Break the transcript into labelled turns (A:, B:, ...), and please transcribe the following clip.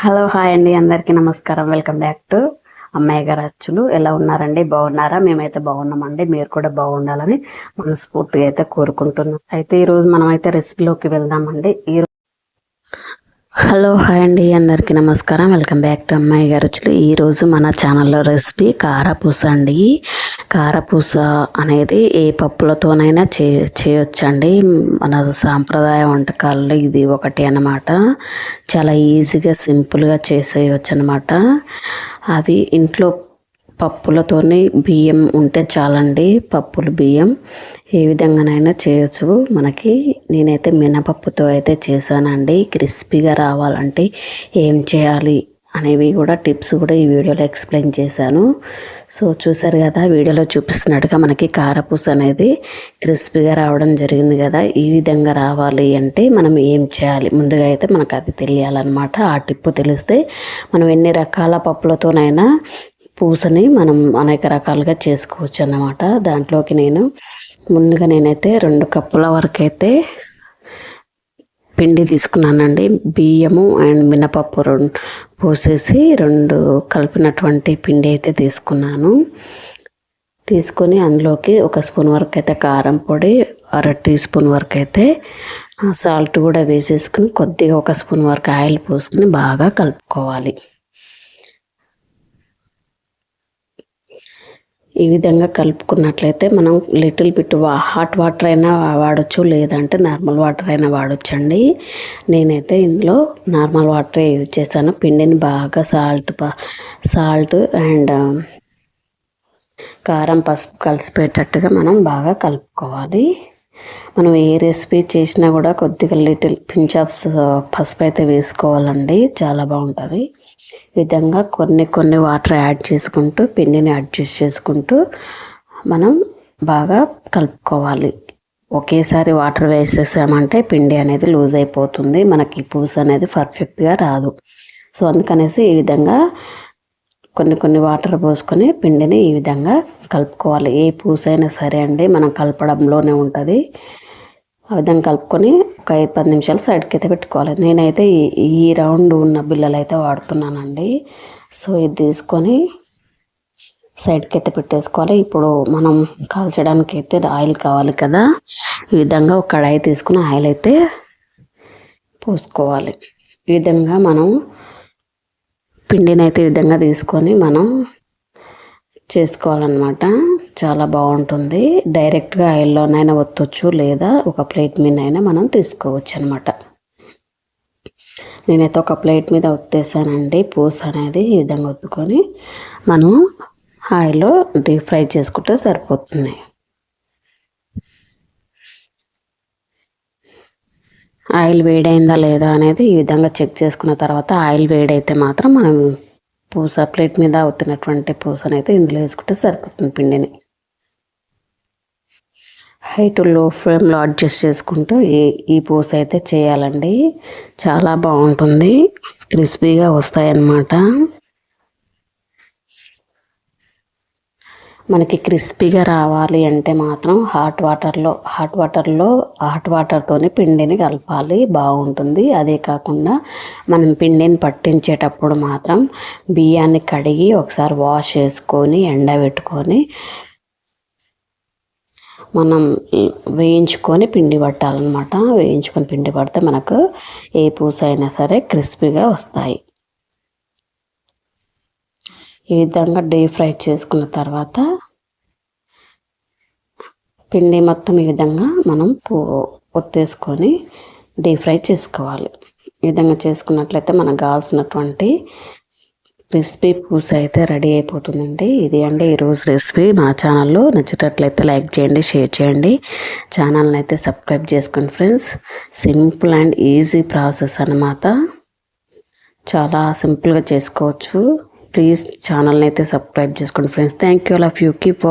A: Hello hi అండి. అందరికీ నమస్కారం. వెల్కమ్ బ్యాక్ టు అమ్మాయి గారు అచ్చులు. ఎలా ఉన్నారండి? బాగున్నారా? మేమైతే బాగున్నామండి. మీరు కూడా బాగుండాలని మనస్ఫూర్తిగా అయితే కోరుకుంటున్నాం. అయితే ఈరోజు మనం అయితే రెసిపీలోకి వెళ్దామండి. ఈ హలో హాయ్ అండి. అందరికీ నమస్కారం. వెల్కమ్ బ్యాక్ టు అమ్మాయి గారు ఈరోజు మన ఛానల్లో రెసిపీ కారపూస అండి. కారపూస అనేది ఏ పప్పులతోనైనా చే చేయొచ్చండి. మన సాంప్రదాయ వంటకాల్లో ఇది ఒకటి అన్నమాట. చాలా ఈజీగా సింపుల్గా చేసేయచ్చు అనమాట అవి ఇంట్లో పప్పులతోనే బియ్యం ఉంటే చాలండి పప్పులు బియ్యం. ఏ విధంగానైనా చేయొచ్చు. మనకి నేనైతే మినపప్పుతో అయితే చేశానండి. క్రిస్పీగా రావాలంటే ఏం చేయాలి అనేవి కూడా టిప్స్ కూడా ఈ వీడియోలో ఎక్స్ప్లెయిన్ చేశాను. సో చూసారు కదా వీడియోలో చూపిస్తున్నట్టుగా మనకి కారపూస అనేది క్రిస్పీగా రావడం జరిగింది కదా ఈ విధంగా రావాలి అంటే మనం ఏం చేయాలి? ముందుగా అయితే మనకు అది తెలియాలన్నమాట. ఆ టిప్పు తెలిస్తే మనం ఎన్ని రకాల పప్పులతోనైనా పూసని మనం అనేక రకాలుగా చేసుకోవచ్చు అన్నమాట దాంట్లోకి నేను ముందుగా నేనైతే రెండు కప్పుల వరకు అయితే పిండి తీసుకున్నానండి. బియ్యము అండ్ మినపప్పు రెండు పోసేసి రెండు కలిపినటువంటి పిండి అయితే తీసుకున్నాను. తీసుకొని అందులోకి ఒక స్పూన్ వరకు అయితే కారం పొడి అర టీ స్పూన్ వరకు అయితే సాల్ట్ కూడా వేసేసుకుని కొద్దిగా ఒక స్పూన్ వరకు ఆయిల్ పోసుకుని బాగా కలుపుకోవాలి. ఈ విధంగా కలుపుకున్నట్లయితే మనం లిటిల్ బిట్ హాట్ వాటర్ అయినా వాడచ్చు లేదంటే నార్మల్ వాటర్ అయినా వాడచ్చు అండి నేనైతే ఇందులో నార్మల్ వాటర్ యూజ్ చేశాను. పిండిని బాగా సాల్ట్ సాల్ట్ అండ్ కారం పసుపు కలిసిపోయేటట్టుగా మనం బాగా కలుపుకోవాలి. మనం ఏ రెసిపీ చేసినా కూడా కొద్దిగా లిటిల్ పించ్ ఆఫ్ పసుపు అయితే వేసుకోవాలండి. చాలా బాగుంటుంది. విధంగా కొన్ని కొన్ని వాటర్ యాడ్ చేసుకుంటూ పిండిని అడ్జస్ట్ చేసుకుంటూ మనం బాగా కలుపుకోవాలి. ఒకేసారి వాటర్ వేసేసామంటే పిండి అనేది లూజ్ అయిపోతుంది. మనకి పూస అనేది పర్ఫెక్ట్గా రాదు. సో అందుకనేసి ఈ విధంగా కొన్ని కొన్ని వాటర్ పోసుకొని పిండిని ఈ విధంగా కలుపుకోవాలి. ఏ పూస అయినా సరే అండి మనం కలపడంలోనే ఉంటుంది. ఆ విధంగా కలుపుకొని ఒక ఐదు పది నిమిషాలు సైడ్కి అయితే పెట్టుకోవాలి. నేనైతే ఈ రౌండ్ ఉన్న బిల్లలు అయితే వాడుతున్నానండి. సో ఇది తీసుకొని సైడ్కి అయితే పెట్టేసుకోవాలి. ఇప్పుడు మనం కాల్చడానికి అయితే ఆయిల్ కావాలి కదా. ఈ విధంగా ఒక కడాయి తీసుకుని ఆయిల్ అయితే పోసుకోవాలి. ఈ విధంగా మనం పిండిని అయితే ఈ విధంగా తీసుకొని మనం చేసుకోవాలన్నమాట. చాలా బాగుంటుంది. డైరెక్ట్గా ఆయిల్లోనైనా ఒత్తొచ్చు లేదా ఒక ప్లేట్ మీద అయినా మనం తీసుకోవచ్చు అనమాట నేనైతే ఒక ప్లేట్ మీద ఒత్తేసానండి. పూస అనేది ఈ విధంగా ఒత్తుకొని మనం ఆయిల్లో డీప్ ఫ్రై చేసుకుంటే సరిపోతుంది. ఆయిల్ వేడైందా లేదా అనేది ఈ విధంగా చెక్ చేసుకున్న తర్వాత ఆయిల్ వేడైతే మాత్రం మనం పూస ప్లేట్ మీద అవుతున్నటువంటి పూసనైతే ఇందులో వేసుకుంటే సరిపోతుంది పిండిని. హై టు లో ఫ్లేమ్లో అడ్జస్ట్ చేసుకుంటూ ఈ ఈ పూస అయితే చేయాలండి. చాలా బాగుంటుంది. క్రిస్పీగా వస్తాయన్నమాట. మనకి క్రిస్పీగా రావాలి అంటే మాత్రం హాట్ వాటర్లో హాట్ వాటర్లో హాట్ వాటర్తోనే పిండిని కలపాలి. బాగుంటుంది. అదే కాకుండా మనం పిండిని పట్టించేటప్పుడు మాత్రం బియ్యాన్ని కడిగి ఒకసారి వాష్ చేసుకొని ఎండబెట్టుకొని మనం వేయించుకొని పిండి పట్టాలన్నమాట. వేయించుకొని పిండి పడితే మనకు ఏ పూస అయినా సరే క్రిస్పీగా వస్తాయి. ఈ విధంగా డీప్ ఫ్రై చేసుకున్న తర్వాత పిండి మొత్తం ఈ విధంగా మనం ఒత్తేసుకొని డీప్ ఫ్రై చేసుకోవాలి. ఈ విధంగా చేసుకున్నట్లయితే మనకు కావాల్సినటువంటి రెసిపీ పూస అయితే రెడీ అయిపోతుందండి. ఇది అండి ఈరోజు రెసిపీ. మా ఛానల్లో నచ్చేటట్లయితే లైక్ చేయండి షేర్ చేయండి. ఛానల్ని అయితే సబ్స్క్రైబ్ చేసుకోండి friends. Simple and easy process అనమాట చాలా సింపుల్గా చేసుకోవచ్చు. ప్లీజ్ ఛానల్ని అయితే సబ్స్క్రైబ్ చేసుకోండి friends thank you all of you keep